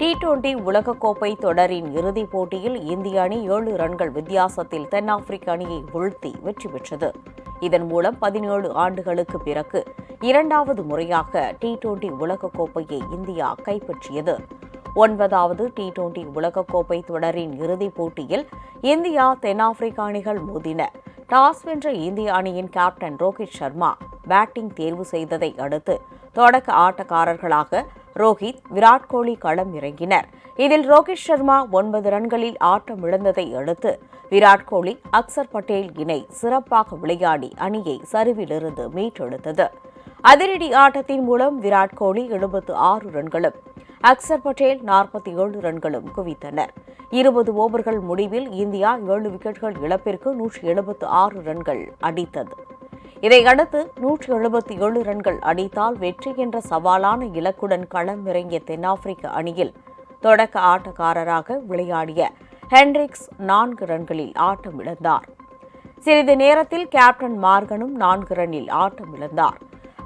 T twenty உலகக்கோப்பை தொடரின் இறுதிப் போட்டியில் இந்திய அணி ஏழு ரன்கள் வித்தியாசத்தில் தென்னாப்பிரிக்க அணியை வீழ்த்தி வெற்றி பெற்றது. இதன் மூலம் பதினேழு ஆண்டுகளுக்கு பிறகு இரண்டாவது முறையாக டி டுவெண்டி உலகக்கோப்பையை இந்தியா கைப்பற்றியது. ஒன்பதாவது டி டுவெண்டி உலகக்கோப்பை தொடரின் இறுதிப் போட்டியில் இந்தியா தென்னாப்பிரிக்க அணிகள் மோதின. டாஸ் வென்ற இந்திய அணியின் கேப்டன் ரோஹித் சர்மா பேட்டிங் தேர்வு செய்ததை அடுத்து தொடக்க ஆட்டக்காரர்களாக ரோஹித் விராட் கோலி களம் இறங்கினர். இதில் ரோஹித் சர்மா ஒன்பது ரன்களில் ஆட்டம் இழந்ததை அடுத்து விராட் கோலி அக்சர் பட்டேல் இணை சிறப்பாக விளையாடி அணியை சரிவிலிருந்து மீட்டெடுத்தது. அதிரடி ஆட்டத்தின் மூலம் விராட் கோலி எழுபத்து ஆறு ரன்களும் அக்சர் பட்டேல் நாற்பத்தி ஏழு ரன்களும் குவித்தனர். இருபது ஓவர்கள் முடிவில் இந்தியா ஏழு விக்கெட்டுகள் இழப்பிற்கு நூற்றி எழுபத்து ஆறு ரன்கள் அடித்தது. இதையடுத்து நூற்றி எழுபத்தி ஏழு ரன்கள் அடித்தால் வெற்றி என்ற சவாலான இலக்குடன் களம் இறங்கிய தென்னாப்பிரிக்க அணியில் தொடக்க ஆட்டக்காரராக விளையாடிய ஹென்ரிக்ஸ் நான்கு ரன்களில் ஆட்டம் இழந்தார். சிறிது நேரத்தில் கேப்டன் மார்கனும் நான்கு ரன்னில் ஆட்டம் இழந்தார்.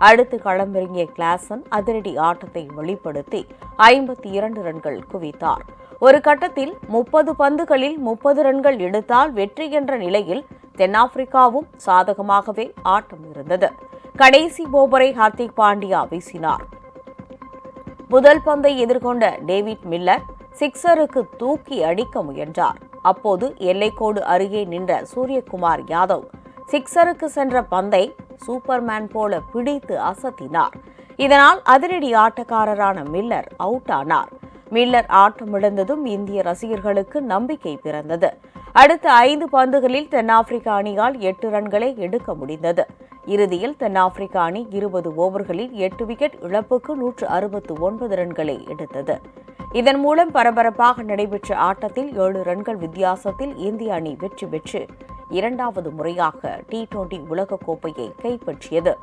அடுத்து களமிறங்கிய கிளாசன் அதிரடி ஆட்டத்தை வெளிப்படுத்தி ஐம்பத்தி இரண்டு ரன்கள் குவித்தார். ஒரு கட்டத்தில் முப்பது பந்துகளில் முப்பது ரன்கள் எடுத்தால் வெற்றி என்ற நிலையில் தென்னாப்பிரிக்காவும் சாதகமாகவே ஆட்டம் இருந்தது. கடைசி ஓவரை ஹார்திக் பாண்டியா வீசினார். முதல் பந்தை எதிர்கொண்ட டேவிட் மில்லர் சிக்ஸருக்கு தூக்கி அடிக்க முயன்றார். அப்போது எல்லைக்கோடு அருகே நின்ற சூரியகுமார் யாதவ் சிக்ஸருக்கு சென்ற பந்தை சூப்பர்மேன் போல பிடித்து அசத்தினார். இதனால் அதிரடி ஆட்டக்காரரான மில்லர் அவுட் ஆனார் மில்லர் ஆட்டமிழந்ததும் இந்திய ரசிகர்களுக்கு நம்பிக்கை பிறந்தது. அடுத்த ஐந்து பந்துகளில் தென்னாப்பிரிக்க அணியால் எட்டு ரன்களை எடுக்க முடிந்தது. இறுதியில் தென்னாப்பிரிக்க அணி இருபது ஓவர்களில் எட்டு விக்கெட் இழப்புக்கு நூற்று அறுபத்து ஒன்பது ரன்களை எடுத்தது. இதன் மூலம் பரபரப்பாக நடைபெற்ற ஆட்டத்தில் ஏழு ரன்கள் வித்தியாசத்தில் இந்திய அணி வெற்றி பெற்று இரண்டாவது முறையாக டி டுவெண்டி உலகக்கோப்பையை கைப்பற்றியது.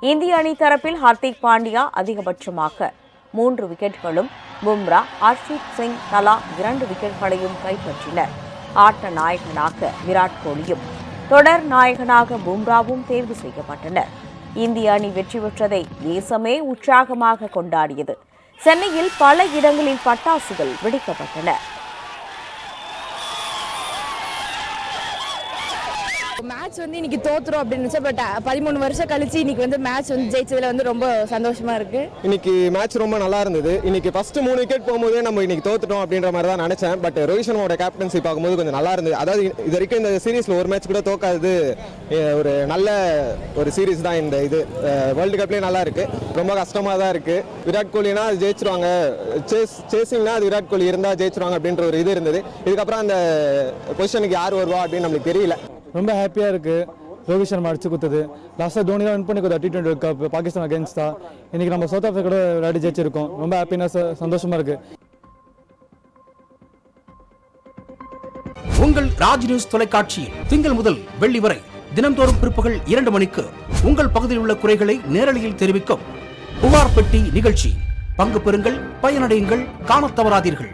இந்திய அணி தரப்பில் ஹார்திக் பாண்டியா அதிகபட்சமாக மூன்று விக்கெட்களும் பும்ரா ஹர்ஷித் சிங் தலா இரண்டு விக்கெட்களையும் கைப்பற்றினர். ஆட்ட நாயகனாக விராட் கோலியும் தொடர் நாயகனாக பும்ராவும் தேர்வு செய்யப்பட்டனர். இந்திய அணி வெற்றி பெற்றதை தேசமே உற்சாகமாக கொண்டாடியது. சென்னையில் பல இடங்களில் பட்டாசுகள் வெடிக்கப்பட்டன. மேட்ச் வந்து இன்னைக்கு தோத்துரும் அப்படின்னு நினைச்சேன் பட் பதிமூணு வருஷம் கழிச்சு இன்னைக்கு வந்து மேட்ச் வந்து ஜெயிச்சதுல வந்து ரொம்ப சந்தோஷமா இருக்கு. இன்னைக்கு மேட்ச் ரொம்ப நல்லா இருந்தது. இன்னைக்கு ஃபர்ஸ்ட் மூணு விக்கெட் போகும்போதே நம்ம இன்னைக்கு தோத்துட்டோம் அப்படின்ற மாதிரி தான் நினைச்சேன். பட் ரோஹித் சர்மாவோட கேப்டன்சி பார்க்கும்போது கொஞ்சம் நல்லா இருந்தது. அதாவது இது வரைக்கும் இந்த சீரீஸ்ல ஒரு மேட்ச் கூட தோக்காது ஒரு நல்ல ஒரு சீரீஸ் தான் இந்த இது. வேர்ல்டு கப்லேயே நல்லா இருக்கு. ரொம்ப கஷ்டமா தான் இருக்கு. விராட் கோலினா அது ஜெயிச்சிருவாங்க. சேஸ் சேசிங்னா அது விராட் கோலி இருந்தால் ஜெயிச்சிருவாங்க அப்படின்ற ஒரு இது இருந்தது. இதுக்கப்புறம் அந்த பொசிஷனுக்கு யார் வருவா அப்படின்னு நம்மளுக்கு தெரியல. ரொம்ப ஹாப்பியாக இருக்குது ரோஹித் சர்மா அடிச்சு கொடுத்தது லாஸ்ட்டாக தோனி தான் வின் பண்ணி கொடுத்தா டி டுவெண்ட்டி கப் பாகிஸ்தான் அகேன்ஸ்டா இன்னைக்கு நம்ம சவுத் ஆஃப்ரிக்கா கூட விளையாடி ஜெயிச்சிருக்கோம். ரொம்ப ஹாப்பினஸ் சந்தோஷமாக இருக்குது உங்கள் ராஜ் நியூஸ் தொலைக்காட்சியில் திங்கள் முதல் வெள்ளி வரை தினம்தோறும் பிற்பகல் இரண்டு மணிக்கு உங்கள் பகுதியில் உள்ள குறைகளை நேரலையில் தெரிவிக்கும் புகார் பெட்டி நிகழ்ச்சி. பங்கு பெறுங்கள் பயனடையுங்கள் காணத் தவறாதீர்கள்.